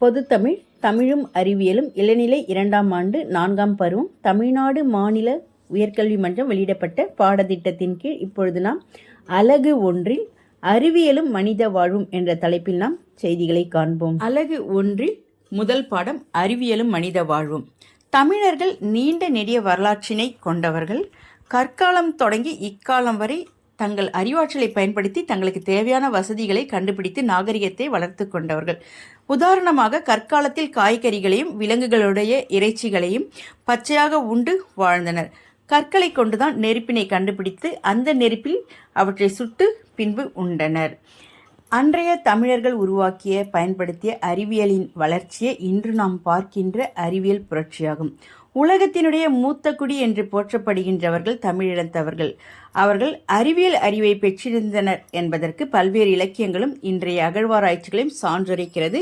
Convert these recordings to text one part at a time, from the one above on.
பொதுத்தமிழ் தமிழும் அறிவியலும் இளநிலை இரண்டாம் ஆண்டு நான்காம் பருவம் தமிழ்நாடு மாநில உயர்கல்வி மன்றம் வெளியிடப்பட்ட பாடத்திட்டத்தின் கீழ் இப்பொழுது நாம் அலகு ஒன்றில் அறிவியலும் மனித வாழ்வும் என்ற தலைப்பில் நாம் செய்திகளை காண்போம். அலகு ஒன்றில் முதல் பாடம் அறிவியலும் மனித வாழ்வும். தமிழர்கள் நீண்ட நெடிய வரலாற்றினை கொண்டவர்கள். கற்காலம் தொடங்கி இக்காலம் வரை தங்கள் அறிவாற்றலை பயன்படுத்தி தங்களுக்கு தேவையான வசதிகளை கண்டுபிடித்து நாகரிகத்தை வளர்த்து கொண்டவர்கள். உதாரணமாக கற்காலத்தில் காய்கறிகளையும் விலங்குகளுடைய இறைச்சிகளையும் பச்சையாக உண்டு வாழ்ந்தனர். கற்களை கொண்டுதான் நெருப்பினை கண்டுபிடித்து அந்த நெருப்பில் அவற்றை சுட்டு பின்பு உண்டனர். அன்றைய தமிழர்கள் உருவாக்கிய பயன்படுத்திய அறிவியலின் வளர்ச்சியே இன்று நாம் பார்க்கின்ற அறிவியல் புரட்சியாகும். உலகத்தினுடைய மூத்த குடி என்று போற்றப்படுகின்றவர்கள் தமிழினத்தவர்கள் அவர்கள் அறிவியல் அறிவை பெற்றிருந்தனர் என்பதற்கு பல்வேறு இலக்கியங்களும் இன்றைய அகழ்வாராய்ச்சிகளையும் சான்றுரைக்கிறது.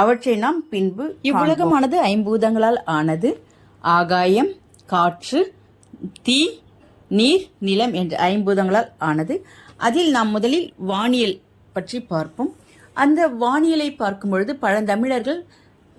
அவற்றை நாம் பின்பு இவ்வுலகமானது ஐம்பூதங்களால் ஆனது. ஆகாயம் காற்று தீ நீர் நிலம் என்ற ஐம்பூதங்களால் ஆனது. அதில் நாம் முதலில் வானியல் பற்றி பார்ப்போம். அந்த வானியலை பார்க்கும் பொழுது பழந்தமிழர்கள்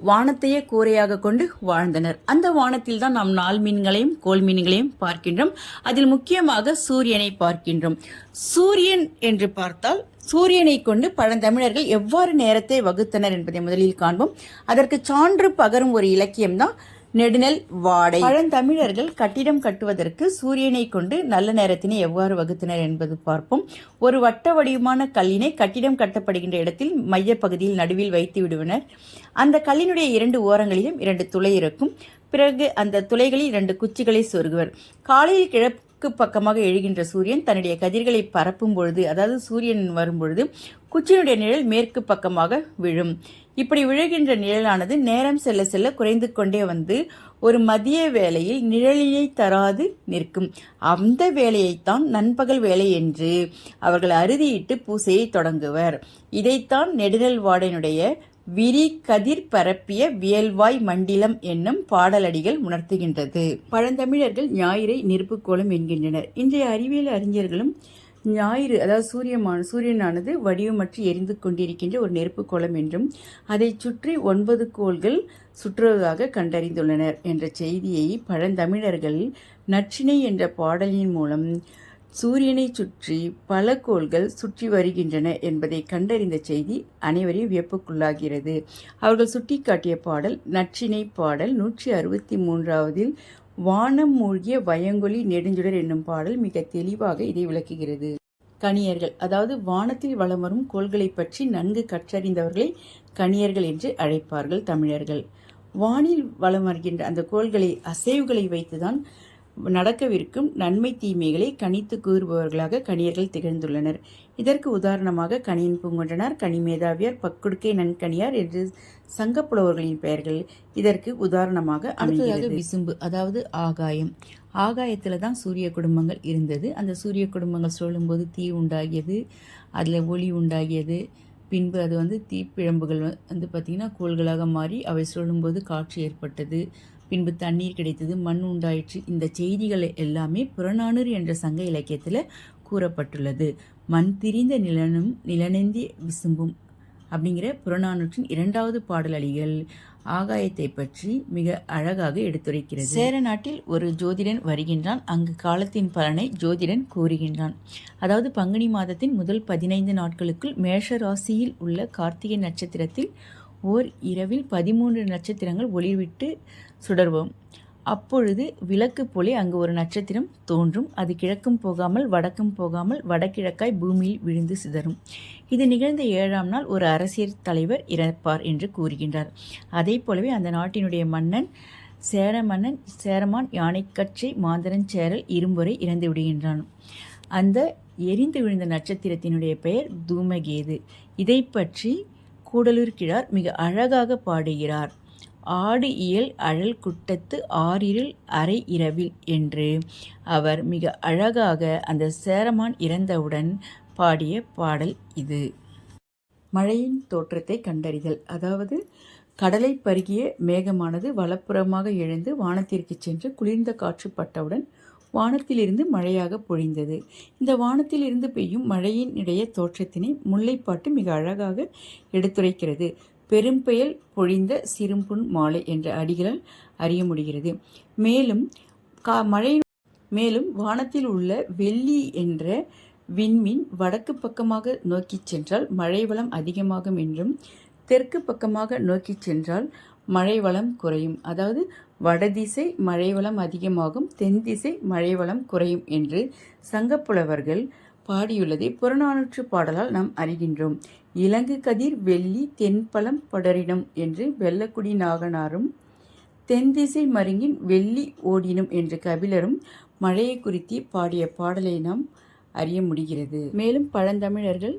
வானத்தையே கூரையாக கொண்டு வாழ்ந்தனர். அந்த வானத்தில் தான் நாம் நாள் மீன்களையும் கோல் மீன்களையும் பார்க்கின்றோம். அதில் முக்கியமாக சூரியனை பார்க்கின்றோம். சூரியன் என்று பார்த்தால் சூரியனை கொண்டு பழந்தமிழர்கள் எவ்வாறு நேரத்தை வகுத்தனர் என்பதை முதலில் காண்போம். அதற்கு சான்று பகரும் ஒரு இலக்கியம்தான் நெடுநெல் வாடை. பழந்தமிழர்கள் கட்டிடம் கட்டுவதற்கு சூரியனை கொண்டு நல்ல நேரத்தினை எவ்வாறு வகுத்தனர் என்பது பார்ப்போம். ஒரு வட்ட வடிவமான கல்லினை கட்டிடம் கட்டப்படுகின்ற இடத்தில் மையப்பகுதியில் நடுவில் வைத்து விடுவனர். அந்த கல்லினுடைய இரண்டு ஓரங்களிலும் இரண்டு துளை இருக்கும். பிறகு அந்த துளைகளில் இரண்டு குச்சிகளை சொருகுவர். காலையில் கிழக்கு பக்கமாக எழுகின்ற சூரியன் தன்னுடைய கதிர்களை பரப்பும் பொழுது அதாவது சூரியன் வரும்பொழுது குச்சியினுடைய நிழல் மேற்கு பக்கமாக விழும். இப்படி விழுகின்ற நிழலானது நேரம் செல்ல செல்ல குறைந்து கொண்டே வந்து ஒரு மதிய வேளையில் நிழலினை தராது நிற்கும். அந்த வேலையைத்தான் நண்பகல் வேலை என்று அவர்கள் அறுதியிட்டு பூசையை தொடங்குவர். இதைத்தான் நெடுநல் வாடனுடைய விரி கதிர் பரப்பிய வியல்வாய் மண்டிலம் என்னும் பாடலடிகள் உணர்த்துகின்றது. பழந்தமிழர்கள் ஞாயிறை நெருப்புக்கோளம் என்கின்றனர். இன்றைய அறிவியல் அறிஞர்களும் ஞாயிறு அதாவது சூரியமான சூரியனானது வடிவமற்று எரிந்து கொண்டிருக்கின்ற ஒரு நெருப்பு கோலம் என்றும் அதை சுற்றி ஒன்பது கோள்கள் சுற்றுவதாக கண்டறிந்துள்ளனர் என்ற செய்தியை பழந்தமிழர்கள் நற்றினை என்ற பாடலின் மூலம் சூரியனை சுற்றி பல கோள்கள் சுற்றி வருகின்றன என்பதை கண்டறிந்த செய்தி அனைவரையும் வியப்புக்குள்ளாகிறது. அவர்கள் சுட்டிக்காட்டிய பாடல் நற்றினை பாடல் நூற்றி அறுபத்தி மூன்றாவதில் வானம் மூழ்கிய வயங்கொலி நெடுஞ்சுடர் என்னும் பாடல் மிக தெளிவாக இதை விளக்குகிறது. கணியர்கள் அதாவது வானத்தில் வளம் வரும் கோள்களை பற்றி நன்கு கற்றறிந்தவர்களை கணியர்கள் என்று அழைப்பார்கள் தமிழர்கள். வானில் வளம் வருகின்ற அந்த கோள்களை அசைவுகளை வைத்துதான் நடக்கவிருக்கும் நன்மை தீமைகளை கணித்து கூறுபவர்களாக கணியர்கள் திகழ்ந்துள்ளனர். இதற்கு உதாரணமாக கணியன் பூங்கொன்றனார் கனிமேதாவியார் பக்குடுக்கை நன்கணியார் என்று சங்கப்புலவர்களின் பெயர்கள் இதற்கு உதாரணமாக அமைகிறது. விசும்பு அதாவது ஆகாயம். ஆகாயத்தில் தான் சூரிய குடும்பங்கள் இருந்தது. அந்த சூரிய குடும்பங்கள் சொல்லும்போது தீ உண்டாகியது அதில் ஒளி உண்டாகியது. பின்பு அது வந்து தீப்பிழம்புகள் வந்து பார்த்திங்கன்னா கோள்களாக மாறி அவை சொல்லும்போது காற்று ஏற்பட்டது. பின்பு தண்ணீர் கிடைத்தது மண் உண்டாயிற்று. இந்த செய்திகள் எல்லாமே புறநானூறு என்ற சங்க இலக்கியத்தில் கூறப்பட்டுள்ளது. மண் திரிந்த நிலனும் நிலநெந்தி விசும்பும் அப்படிங்கிற புறநானூற்றின் இரண்டாவது பாடல் அலிகள் ஆகாயத்தை பற்றி மிக அழகாக எடுத்துரைக்கிறது. சேர நாட்டில் ஒரு ஜோதிடன் வருகின்றான். அங்கு காலத்தின் பலனை ஜோதிடன் கூறுகின்றான். அதாவது பங்குனி மாதத்தின் முதல் பதினைந்து நாட்களுக்குள் மேஷ ராசியில் உள்ள கார்த்திகை நட்சத்திரத்தில் ஓர் இரவில் பதிமூன்று நட்சத்திரங்கள் ஒளிவிட்டு சுடர்வோம். அப்பொழுது விளக்கு போலே அங்கு ஒரு நட்சத்திரம் தோன்றும். அது கிழக்கும் போகாமல் வடக்கும் போகாமல் வடகிழக்காய் பூமியில் விழுந்து சிதறும். இது நிகழ்ந்த ஏழாம் நாள் ஒரு அரசியல் தலைவர் இறப்பார் என்று கூறுகின்றார். அதே போலவே அந்த நாட்டினுடைய மன்னன் சேர மன்னன் சேரமான் யானைக்கட்சி மாந்தரன் சேரல் இரும்புரை இறந்து விடுகின்றான். அந்த எரிந்து விழுந்த நட்சத்திரத்தினுடைய பெயர் தூமகேது. இதை பற்றி கூடலூர் கிழார் மிக அழகாக பாடுகிறார். ஆடு இயல் அழல் குட்டத்து ஆறிருள் அரை இரவில் என்று. அவர் மிக அழகாக அந்த சேரமான் இறந்தவுடன் பாடிய பாடல் இது. மழையின் தோற்றத்தை கண்டறிதல். அதாவது கடலை பருகிய மேகமானது வலப்புறமாக எழுந்து வானத்திற்கு சென்று குளிர்ந்த காற்று பட்டவுடன் வானத்திலிருந்து மழையாக பொழிந்தது. இந்த வானத்திலிருந்து பெய்யும் மழையின் இடைய தோற்றத்தினை முல்லைப்பாட்டு மிக அழகாக எடுத்துரைக்கிறது. பெரும்பெயல் பொழிந்த சிறும்புண் மாலை என்ற அடிகளால் அறிய முடிகிறது. மேலும் கா மழை மேலும் வானத்தில் உள்ள வெள்ளி என்ற விண்மீன் வடக்கு பக்கமாக நோக்கிச் சென்றால் மழை வளம் அதிகமாகும் என்றும் தெற்கு பக்கமாக நோக்கிச் சென்றால் மழை வளம் குறையும். அதாவது வடதிசை மழை வளம் அதிகமாகும் தென் திசை மழை வளம் குறையும் என்று சங்கப்புலவர்கள் பாடியுள்ளதை புறநானூற்று பாடலால் நாம் அறிகின்றோம். இலங்கு கதிர் வெள்ளி தென்பலம் படரினம் என்று வெள்ளக்குடி நாகனாரும் தென்திசை மருங்கின் வெள்ளி ஓடினும் என்று கபிலரும் மழையை குறித்து பாடிய பாடலை நாம் அறிய முடிகிறது. மேலும் பழந்தமிழர்கள்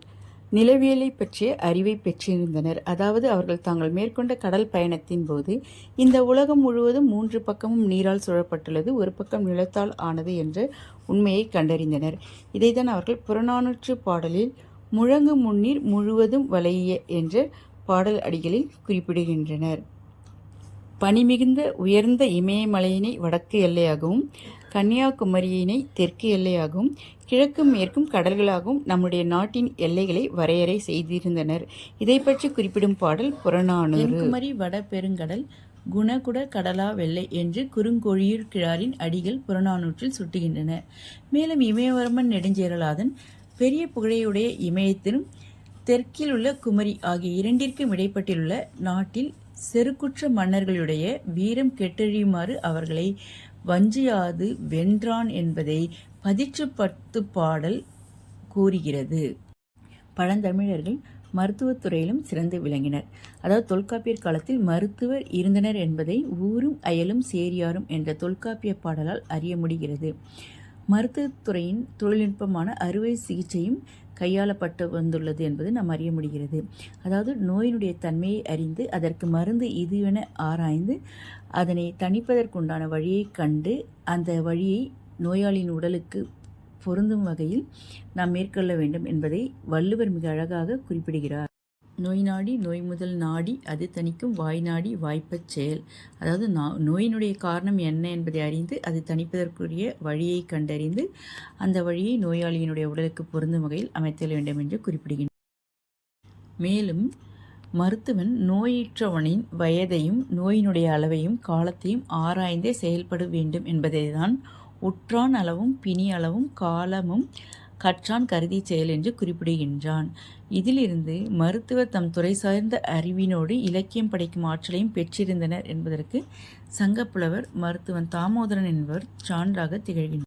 நிலவியலை பற்றிய அறிவை பெற்றிருந்தனர். அதாவது அவர்கள் தாங்கள் மேற்கொண்ட கடல் பயணத்தின் போது இந்த உலகம் முழுவதும் மூன்று பக்கமும் நீரால் சூழப்பட்டுள்ளது ஒரு பக்கம் நிலத்தால் ஆனது என்ற உண்மையை கண்டறிந்தனர். இதைத்தான் அவர்கள் புறநானூற்று பாடலில் முழங்கு முன்னீர் முழுவதும் வளைய என்ற பாடல் அடிகளில் குறிப்பிடுகின்றனர். பனிமிகுந்த உயர்ந்த இமயமலையினை வடக்கு எல்லையாகவும் கன்னியாகுமரியினை தெற்கு எல்லையாகவும் கிழக்கும் மேற்கும் கடல்களாகவும் நம்முடைய நாட்டின் எல்லைகளை வரையறை செய்திருந்தனர். இதை பற்றி குறிப்பிடும் பாடல் புறநானூறு. குமரி வட பெருங்கடல் குணகுட கடலா வெள்ளை என்று குறுங்கோழியூர் கிழாரின் அடிகள் புறநானூற்றில் சுட்டுகின்றன. மேலும் இமயவர்மன் நெடுஞ்சேரலாதன் பெரிய புகழையுடைய இமயத்திலும் தெற்கில் உள்ள குமரி ஆகிய இரண்டிற்கும் இடைப்பட்டுள்ள நாட்டில் செருக்குற்ற மன்னர்களுடைய வீரம் கெட்டழியுமாறு அவர்களை வஞ்சியாது வென்றான் என்பதை பதிற்றுப்பத்து பாடல் கூறுகிறது. பழந்தமிழர்கள் மருத்துவத்துறையிலும் சிறந்து விளங்கினர். அதாவது தொல்காப்பியர் காலத்தில் மருத்துவர் இருந்தனர் என்பதை ஊரும் அயலும் சேரியாரும் என்ற தொல்காப்பிய பாடலால் அறிய முடிகிறது. மருத்துவத்துறையின் தொழில்நுட்பமான அறுவை சிகிச்சையும் கையாளப்பட்டு வந்துள்ளது என்பது நாம் அறிய முடிகிறது. அதாவது நோயினுடைய தன்மையை அறிந்து அதற்கு மருந்து இதுவென ஆராய்ந்து அதனை தணிப்பதற்குண்டான வழியை கண்டு அந்த வழியை நோயாளியின் உடலுக்கு பொருந்தும் வகையில் நாம் மேற்கொள்ள வேண்டும் என்பதை வள்ளுவர் மிக அழகாக குறிப்பிடுகிறார். நோய் நாடி நோய் முதல் நாடி அது தணிக்கும் வாய் நாடி வாய்ப்பச் செயல். அதாவது நோயினுடைய காரணம் என்ன என்பதை அறிந்து அது தணிப்பதற்குரிய வழியை கண்டறிந்து அந்த வழியை நோயாளியினுடைய உடலுக்கு பொருந்தும் வகையில் அமைத்தல் வேண்டும் என்று குறிப்பிடுகின்றனர். மேலும் மருத்துவன் நோயற்றவனின் வயதையும் நோயினுடைய அளவையும் காலத்தையும் ஆராய்ந்தே செயல்பட வேண்டும் என்பதை தான் உற்றான் அளவும் பிணி அளவும் காலமும் கற்றான் கருதி செயல் என்று குறிப்பிடுகின்றான். இதிலிருந்து மருத்துவர் தம் துறை சார்ந்த அறிவினோடு இலக்கியம் படைக்கும் ஆற்றலையும் பெற்றிருந்தனர் என்பதற்கு சங்கப்புலவர் மருத்துவன் தாமோதரன் என்பவர் சான்றாக திகழ்கின்றார்.